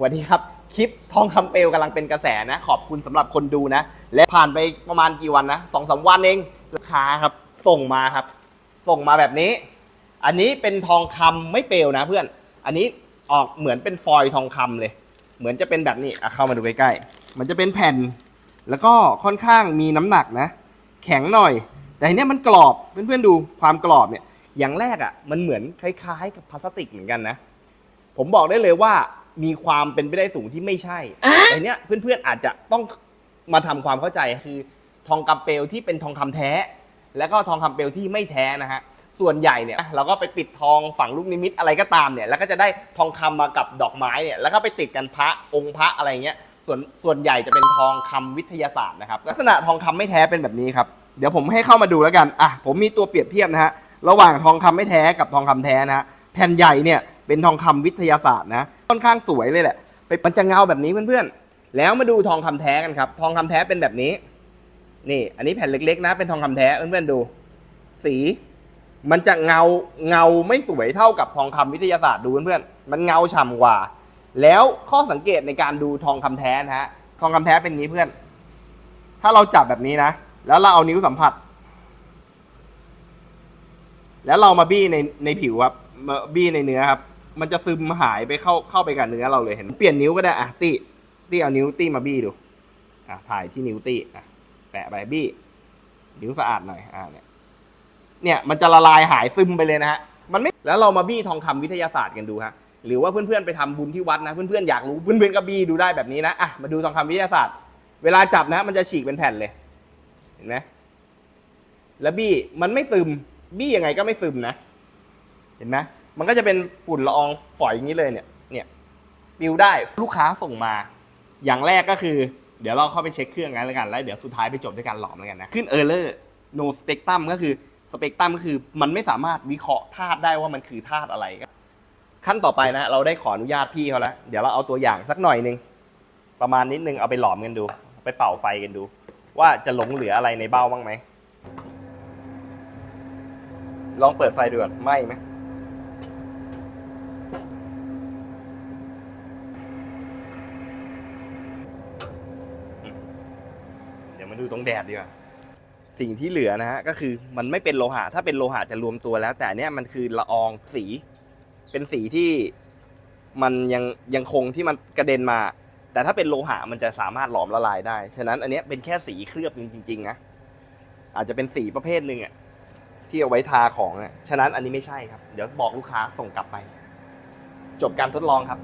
สวัสดีครับ คลิปทองคำเปลวกำลังเป็นกระแสนะ ขอบคุณสำหรับคนดูนะ และผ่านไปประมาณกี่วันนะสองสามวันเองลูกค้าครับ ส่งมาครับ ส่งมาแบบนี้ อันนี้เป็นทองคำไม่เปลวนะเพื่อน อันนี้ออกเหมือนเป็นฟอยล์ทองคำเลย เหมือนจะเป็นแบบนี้อะเข้ามาดูใกล้ๆมันจะเป็นแผ่น แล้วก็ค่อนข้างมีน้ำหนักนะ แข็งหน่อย แต่ทีเนี้ยมันกรอบเพื่อนๆดูความกรอบเนี่ยอย่างแรกอะมันเหมือนคล้ายๆ กับพลาสติกเหมือนกันนะ ผมบอกได้เลยว่า มีความเป็นไปได้สูงที่ไม่ใช่แต่เนี้ยเพื่อนๆอาจจะต้องมาทำความเข้าใจคือทองคำเปลวที่เป็นทองคำแท้ แล้วก็ทองคำเปลวที่ไม่แท้นะฮะส่วนใหญ่เนี่ยเราก็ไปปิดทองฝังลูกนิมิตอะไรก็ตามเนี่ย แล้วก็จะได้ทองคำมากับดอกไม้เนี่ยแล้วก็ไปติดกันพระองค์พระอะไรเงี้ยส่วนส่วนใหญ่จะเป็นทองคำวิทยาศาสตร์นะครับลักษณะทองคำไม่แท้เป็นแบบนี้ครับเดี๋ยวผมให้เข้ามาดูแล้วกันอะผมมีตัวเปรียบเทียบนะฮะระหว่างทองคำไม่แท้กับทองคำแท้นะฮะแผ่นใหญ่เนี่ยเป็นทองคำวิทยาศาสตร์นะ ค่อนข้างสวยเลยแหละไปมันจะเงาแบบนี้เพื่อนๆ แล้วมาดูทองคำแท้กันครับ ทองคำแท้เป็นแบบนี้ นี่ อันนี้แผ่นเล็กๆ นะ เป็นทองคำแท้เพื่อนๆดู สี มันจะเงาเงาไม่สวยเท่ากับทองคำวิทยาศาสตร์ดูเพื่อนๆ มันเงาฉ่ำกว่า แล้วข้อสังเกตในการดูทองคำแท้นะฮะ ทองคำแท้เป็นงี้เพื่อน ถ้าเราจับแบบนี้นะ แล้วเราเอานิ้วสัมผัส แล้วเรามาบี้ในในผิวครับมาบี้ในเนื้อครับ มันจะซึมหายไปเข้าเข้าไปกับเนื้อเราเลยเห็น เปลี่ยนนิ้วก็ได้อะตี้ตี้เอานิ้วตี้มาบี้ดูอะถ่ายที่นิ้วตี้อะแปะไปบี้นิ้วสะอาดหน่อยอะเนี่ยเนี่ยมันจะละลายหายซึมไปเลยนะฮะมันไม่แล้วเรามาบี้ทองคำวิทยาศาสตร์กันดูฮะหรือว่าเพื่อนๆไปทำบุญที่วัดนะเพื่อนๆอยากรู้เพื่อนๆก็บี้ดูได้แบบนี้นะอะมาดูทองคำวิทยาศาสตร์ เวลาจับนะ มันจะฉีกเป็นแผ่นเลยเห็นไหมแล้วบี้มันไม่ซึมบี้ยังไงก็ไม่ซึมนะ เห็นไหม มันก็จะเป็นฝุ่นละอองฝอยอย่างนี้เลยเนี่ย เนี่ยปลิวได้ลูกค้าส่งมา อย่างแรกก็คือ เดี๋ยวเราเข้าไปเช็คเครื่องกันแล้วกันแล้วเดี๋ยวสุดท้ายไปจบด้วยการหลอมแล้วกันนะขึ้นเออร์เลอร์ no spectrum ก็คือสเปกตรัมก็คือมันไม่สามารถวิเคราะห์ธาตุได้ว่ามันคือธาตุอะไรขั้นต่อไปนะ เราได้ขออนุญาตพี่เขาแล้วเดี๋ยวเราเอาตัวอย่างสักหน่อยนึงประมาณนิดนึงเอาไปหลอมกันดู ไปเป่าไฟกันดู ว่าจะหลงเหลืออะไรในเบ้าบ้างไหมลองเปิดไฟดูก่อนไหมไหม ดูตรงแดดดีกว่าสิ่งที่เหลือนะฮะก็คือมันไม่เป็นโลหะถ้าเป็นโลหะจะรวมตัวแล้ว แต่เนี้ยมันคือละอองสี เป็นสีที่มันยังยังคงที่มันกระเด็นมา แต่ถ้าเป็นโลหะมันจะสามารถหลอมละลายได้ ฉะนั้นอันเนี้ยเป็นแค่สีเคลือบจริงๆนะอาจจะเป็นสีประเภทหนึ่งอะที่เอาไว้ทาของอะฉะนั้นอันนี้ไม่ใช่ครับ เดี๋ยวบอกลูกค้าส่งกลับไป จบการทดลองครับ